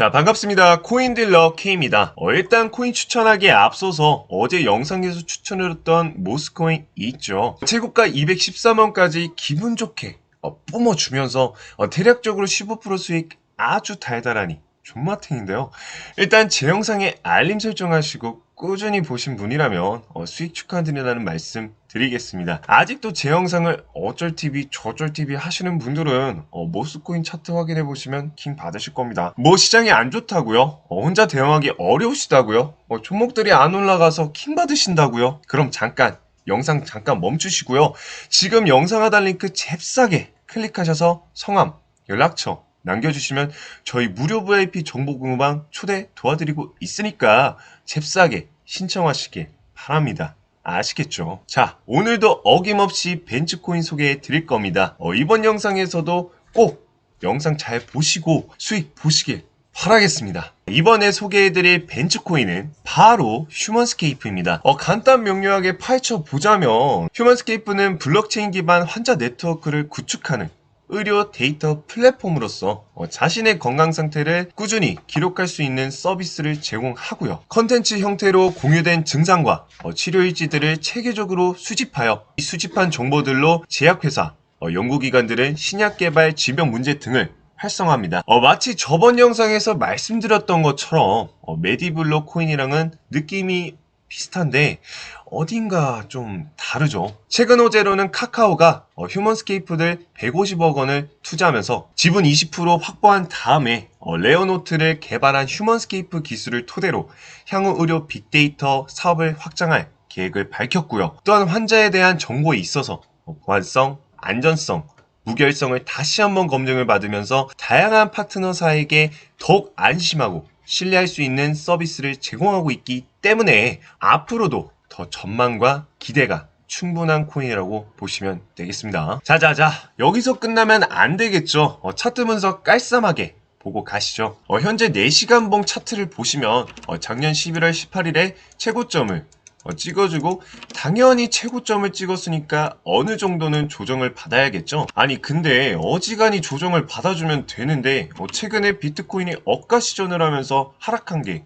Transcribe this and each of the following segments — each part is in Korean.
자, 반갑습니다. 코인딜러 K입니다. 어, 일단 코인 추천하기에 앞서서 어제 영상에서 추천해줬던 모스코인 있죠. 최고가 213원까지 기분 좋게 어, 뿜어주면서 어, 대략적으로 15% 수익 아주 달달하니 존맛탱인데요. 일단 제 영상에 알림 설정하시고 꾸준히 보신 분이라면 어, 수익 축하드린다는 말씀 드리겠습니다. 아직도 제 영상을 어쩔TV 저쩔TV 하시는 분들은 어, 모스코인 차트 확인해 보시면 킹 받으실 겁니다. 뭐 시장이 안 좋다고요? 어, 혼자 대응하기 어려우시다고요? 어, 종목들이 안 올라가서 킹 받으신다고요? 그럼 잠깐 영상 잠깐 멈추시고요. 지금 영상 하단 링크 잽싸게 클릭하셔서 성함, 연락처 남겨주시면 저희 무료 VIP 정보 공유방 초대 도와드리고 있으니까 잽싸게 신청하시길 바랍니다. 아시겠죠? 자, 오늘도 어김없이 벤츠코인 소개해 드릴 겁니다. 어, 이번 영상에서도 꼭 영상 잘 보시고 수익 보시길 바라겠습니다. 이번에 소개해드릴 벤츠코인은 바로 휴먼스케이프입니다. 어, 간단 명료하게 파헤쳐 보자면 휴먼스케이프는 블록체인 기반 환자 네트워크를 구축하는 의료 데이터 플랫폼으로서 어, 자신의 건강 상태를 꾸준히 기록할 수 있는 서비스를 제공하고요. 컨텐츠 형태로 공유된 증상과 어, 치료 일지들을 체계적으로 수집하여 이 수집한 정보들로 제약회사, 어, 연구기관들은 신약 개발, 질병 문제 등을 활성화합니다. 어, 마치 저번 영상에서 말씀드렸던 것처럼 어, 메디블록 코인이랑은 느낌이 비슷한데 어딘가 좀 다르죠. 최근 호재로는 카카오가 어, 휴먼스케이프를 150억 원을 투자하면서 지분 20% 확보한 다음에 어, 레어노트를 개발한 휴먼스케이프 기술을 토대로 향후 의료 빅데이터 사업을 확장할 계획을 밝혔고요. 또한 환자에 대한 정보에 있어서 어, 보안성, 안전성, 무결성을 다시 한번 검증을 받으면서 다양한 파트너사에게 더욱 안심하고 신뢰할 수 있는 서비스를 제공하고 있기 때문에 앞으로도 더 전망과 기대가 충분한 코인이라고 보시면 되겠습니다. 자자자 여기서 끝나면 안 되겠죠. 어, 차트 분석 깔쌈하게 보고 가시죠. 어, 현재 4시간 봉 차트를 보시면 어, 작년 11월 18일에 최고점을 어, 찍어주고 당연히 최고점을 찍었으니까 어느 정도는 조정을 받아야겠죠. 아니 근데 어지간히 조정을 받아주면 되는데 어, 최근에 비트코인이 억가 시전을 하면서 하락한 게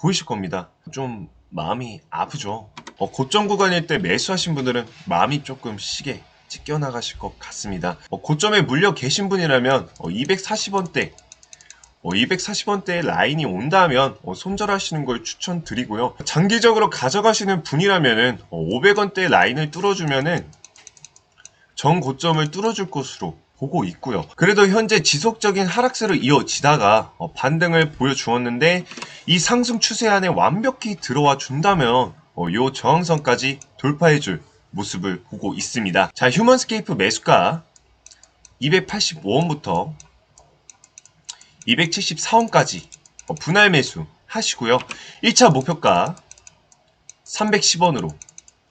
보이실 겁니다. 좀 마음이 아프죠. 어, 고점 구간일 때 매수하신 분들은 마음이 조금 시게 찢겨나가실 것 같습니다. 어, 고점에 물려 계신 분이라면 240원대 240원대의 라인이 온다면 어, 손절하시는 걸 추천드리고요. 장기적으로 가져가시는 분이라면 500원대 라인을 뚫어주면은 전 고점을 뚫어줄 것으로 보고 있고요. 그래도 현재 지속적인 하락세로 이어지다가 어, 반등을 보여주었는데 이 상승 추세 안에 완벽히 들어와 준다면 어, 요 저항선까지 돌파해줄 모습을 보고 있습니다. 자, 휴먼스케이프 매수가 285원부터 274원까지 어, 분할 매수 하시고요. 1차 목표가 310원으로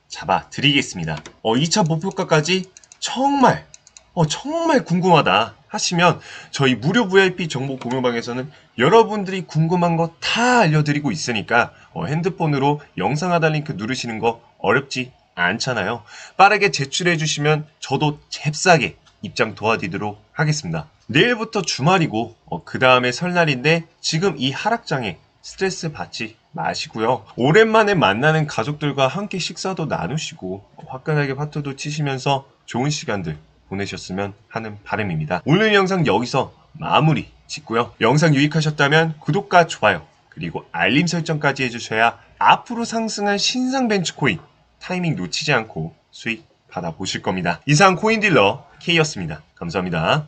잡아 드리겠습니다. 어, 2차 목표가까지 정말 어, 정말 궁금하다 하시면 저희 무료 VIP 정보 공유방에서는 여러분들이 궁금한 거 다 알려드리고 있으니까 어, 핸드폰으로 영상 하단 링크 누르시는 거 어렵지 않잖아요. 빠르게 제출해 주시면 저도 잽싸게 입장 도와드리도록 하겠습니다. 내일부터 주말이고 어, 그 다음에 설날인데 지금 이 하락장에 스트레스 받지 마시고요. 오랜만에 만나는 가족들과 함께 식사도 나누시고 어, 화끈하게 파토도 치시면서 좋은 시간들 보내셨으면 하는 바람입니다. 오늘 영상 여기서 마무리 짓고요. 영상 유익하셨다면 구독과 좋아요 그리고 알림 설정까지 해주셔야 앞으로 상승한 신상 벤츠코인 타이밍 놓치지 않고 수익 받아보실 겁니다. 이상 코인딜러 K였습니다. 감사합니다.